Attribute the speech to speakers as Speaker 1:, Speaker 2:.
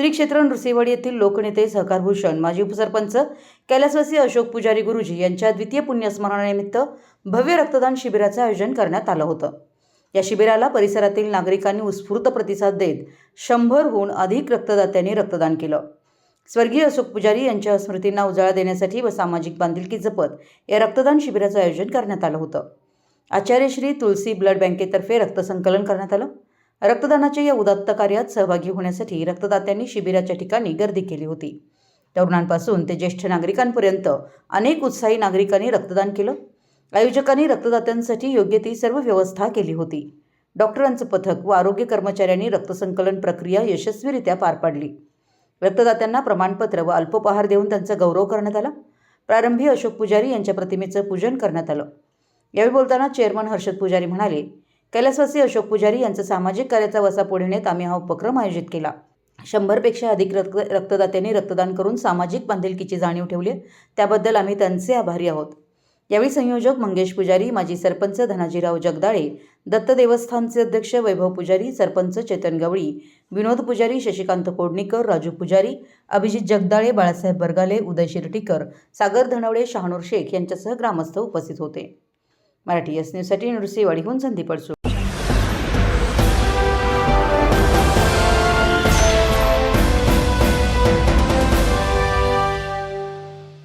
Speaker 1: श्री क्षेत्र नृसिंहवाडी येथील लोकनेते सहकारभूषण माजी उपसरपंच कैलासवासी अशोक पुजारी गुरुजी यांच्या द्वितीय पुण्यस्मरणानिमित्त भव्य रक्तदान शिबिराचं आयोजन करण्यात आलं होतं. या शिबिराला परिसरातील नागरिकांनी उत्स्फूर्त प्रतिसाद देत शंभरहून अधिक रक्तदात्यांनी रक्तदान केलं. स्वर्गीय अशोक पुजारी यांच्या स्मृतींना उजाळा देण्यासाठी व सामाजिक बांधिलकी जपत या रक्तदान शिबिराचं आयोजन करण्यात आलं होतं. आचार्य श्री तुलसी ब्लड बँकेतर्फे रक्तसंकलन करण्यात आलं. रक्तदानाच्या या उदात्त कार्यात सहभागी होण्यासाठी रक्तदात्यांनी शिबिराच्या ठिकाणी गर्दी केली होती. तरुणांपासून ते ज्येष्ठ नागरिकांपर्यंत अनेक उत्साही नागरिकांनी रक्तदान केलं. आयोजकांनी रक्तदात्यांसाठी योग्य ती सर्व व्यवस्था केली होती. डॉक्टरांचं पथक व आरोग्य कर्मचाऱ्यांनी रक्तसंकलन प्रक्रिया यशस्वीरित्या पार पाडली. रक्तदात्यांना प्रमाणपत्र व अल्पोपहार देऊन त्यांचा गौरव करण्यात आला. प्रारंभी अशोक पुजारी यांच्या प्रतिमेचं पूजन करण्यात आलं. यावेळी बोलताना चेअरमन हर्षद पुजारी म्हणाले कैलासवासी अशोक पुजारी यांचा सामाजिक कार्याचा वसा पुढे नेत आम्ही हा उपक्रम आयोजित केला. शंभरपेक्षा अधिक रक्त रक्तदात्यांनी रक्तदान करून सामाजिक बांधिलकीची जाणीव ठेवली त्याबद्दल आम्ही त्यांचे आभारी आहोत. यावेळी संयोजक मंगेश पुजारी माजी सरपंच धनाजीराव जगदाळे दत्त देवस्थानचे अध्यक्ष वैभव पुजारी सरपंच चेतन गवळी विनोद पुजारी शशिकांत कोडणीकर राजू पुजारी अभिजित जगदाळे बाळासाहेब बरगाले उदय शिरटीकर सागर धनवडे शहानूर शेख यांच्यासह ग्रामस्थ उपस्थित होते. मराठी एस न्यूजसाठी नृसिंहवाडीहून संदीप अडसूळ